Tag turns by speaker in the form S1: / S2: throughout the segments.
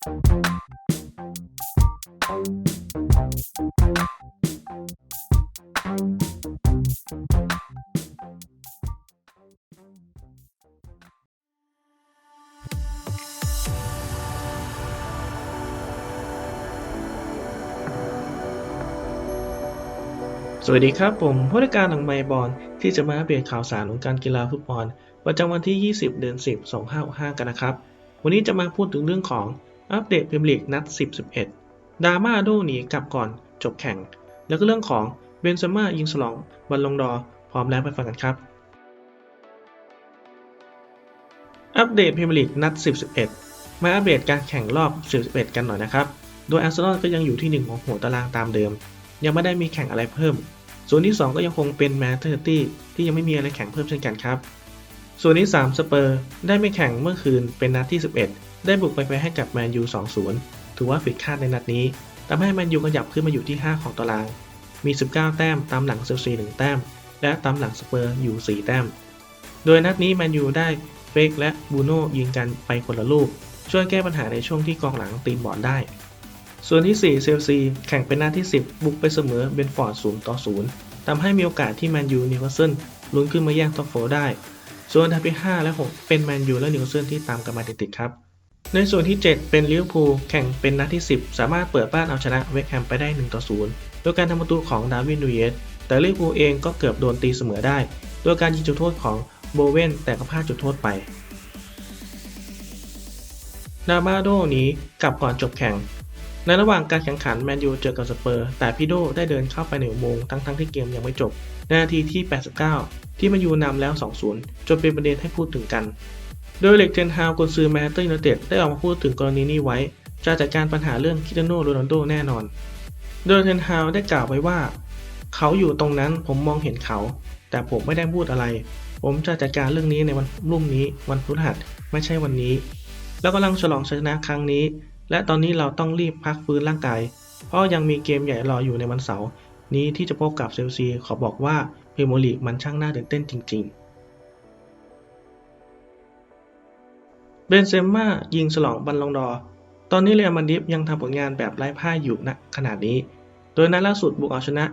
S1: สวัสดีครับผมผู้จัดการหลังไมบอลที่จะมาอัปเดตข่าวสารของการกีฬาฟุตบอลประจำวันที่ 20 เดือน 10 2565 กันนะครับ วันนี้จะมาพูดถึงเรื่องของ อัปเดตพรีเมียร์ลีกนัด 10-11 ดราม่าโดหนีกลับก่อนจบแข่ง แล้วก็เรื่องของเบนเซม่ายิงฉลองบอลลงดอพร้อมแล้วไปฟังกันครับ อัปเดตพรีเมียร์ลีกนัด 10-11 มาอัปเดตการแข่งรอบ10-11 กันหน่อยนะครับ โดยอาร์เซนอลก็ยังอยู่ที่ 1 ของหัวตารางตามเดิม ยังไม่ได้มีแข่งอะไรเพิ่ม ส่วนที่ 2 ก็ยังคงเป็นแมนเชสเตอร์ตี้ที่ยังไม่มีอะไรแข่งเพิ่มเช่นกันครับ ส่วนที่ 3 สเปอร์ได้ไม่แข่งเมื่อคืนเป็นนัดที่ 11 ได้บุกไปแพ้ให้กับแมนยู 2-0 ถือว่าผิดคาดในนัดนี้ทำให้แมนยูขยับขึ้นมาอยู่ที่ 5 ของตาราง มี 19 แต้ม ตามหลังเซลซี1แต้ม และตามหลังสเปอร์อยู่ 4 แต้ม โดยนัดนี้แมนยูได้เฟกและบูโน่ยิงกันไปคนละลูก ช่วยแก้ปัญหาในช่วงที่กองหลังตีบอลได้ ส่วนที่ 4 เซลซีแข่งเป็นนัดที่ 10 บุกไปเสมอเบนฟอร์ด0ต่อ0ทำให้มีโอกาสที่แมนยูนิวคาสเซิลลุ้นขึ้นมาแย่งท็อปโฟได้ ส่วนอันดับที่5และ 6 เป็นแมนยูและนิวคาสเซิลที่ตามกันมาติดๆครับ ในส่วนที่ 7 เป็นลิเวอร์พูลแข่งเป็นนัดที่ 10 สามารถเปิดบ้านเอาชนะเวสต์แฮมไปได้1ต่อ0โดยการทำประตูของดาวินนูเยสแต่ลิเวอร์พูลเองก็เกือบโดนตีเสมอได้ โดยการยิงจุดโทษของโบเวนแต่ก็พลาดจุดโทษไปนาบาโดหนีกลับก่อนจบแข่ง ในระหว่างการแข่งขันแมนยูเจอกับสเปอร์ แต่พี่โดได้เดินเข้าไปในอุโมงค์ทั้งๆที่เกมยังไม่จบในนาทีที่ 89 ที่แมนยูนำแล้ว 2-0 จนเป็นประเด็นให้พูดถึงกัน โดยเล็กเทนฮาวกุนซือแมนเชสเตอร์ยูไนเต็ดได้ออกมาพูดถึงกรณีนี้ไว้ จะจัดการปัญหาเรื่องคิเตโนโรนัลโดแน่นอน โดยเทนฮาวได้กล่าวไว้ว่า เขาอยู่ตรงนั้นผมมองเห็นเขา แต่ผมไม่ได้พูดอะไร ผมจะจัดการเรื่องนี้ในวันรุ่งนี้ วันพฤหัสไม่ใช่วันนี้ แล้วกำลังฉลองชัยชนะครั้งนี้ และตอนนี้เราต้องรีบพักฟื้นร่างกาย เพราะยังมีเกมใหญ่รออยู่ในวันเสาร์นี้ที่จะพบกับเซลซีขอบอกว่าพรีเมียร์ลีกมันช่างน่าตื่นเต้นจริง ๆ เบนเซม่ายิงฉลองบัลลงดอ ตอนนี้เรอัลมาดริดยังทำผลงานแบบไร้พ่ายอยู่ณขนาดนี้ โดยนัดล่าสุดบุกเอาชนะ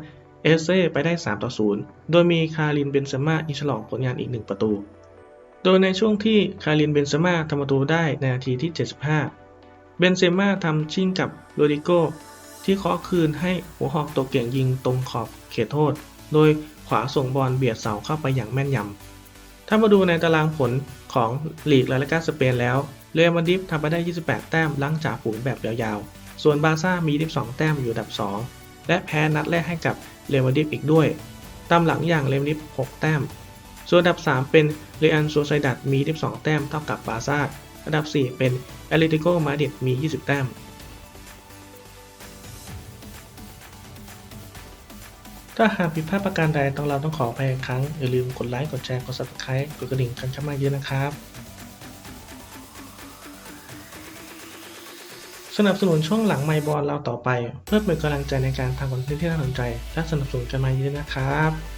S1: เอเซ่ไปได้ 3 ต่อ 0 โดยมีคารินเบนเซม่ายิงฉลองผลงานอีก 1 ประตู โดยในช่วงที่คารินเบนเซม่าทำประตูได้ในนาทีที่ 75 เบนเซม่าทำชิ่งกับโรดิโกที่เคาะคืนให้หัวหอกตัวเก่งยิงตรงขอบเขตโทษ โดยขวาส่งบอลเบียดเสาเข้าไปอย่างแม่นยำ ถ้ามาดูในตารางผลของลีกลาลิกาสเปนแล้ว เรอัลมาดริดทำไปได้ 28 แต้มลังจากฝูงแบบยาวๆ ส่วนบาร์ซ่ามี 22 แต้มอยู่ดับ 2 และแพ้นัดแรกให้กับเรอัลมาดริดอีกด้วย ตามหลังอย่างเรอัลมาดริด6 แต้ม ส่วนดับ 3 เป็นเรอัลโซไซดัดมี22แต้มเท่ากับบาร์ซ่าอันดับ 4 เป็นแอตเลติโกมาดริดมี 20 แต้ม ถ้าหากผิดพลาดประการใดต้องเราต้องขออภัยอีกครั้ง อย่าลืมกดไลค์ กดแชร์ กด subscribe กดกระดิ่งกันเข้ามาเยอะนะครับ สนับสนุนช่วงหลังไมบอลเราต่อไป เพื่อเป็นกำลังใจในการทำคอนเทนต์ที่น่าสนใจ และสนับสนุนกันมาเยอะนะครับ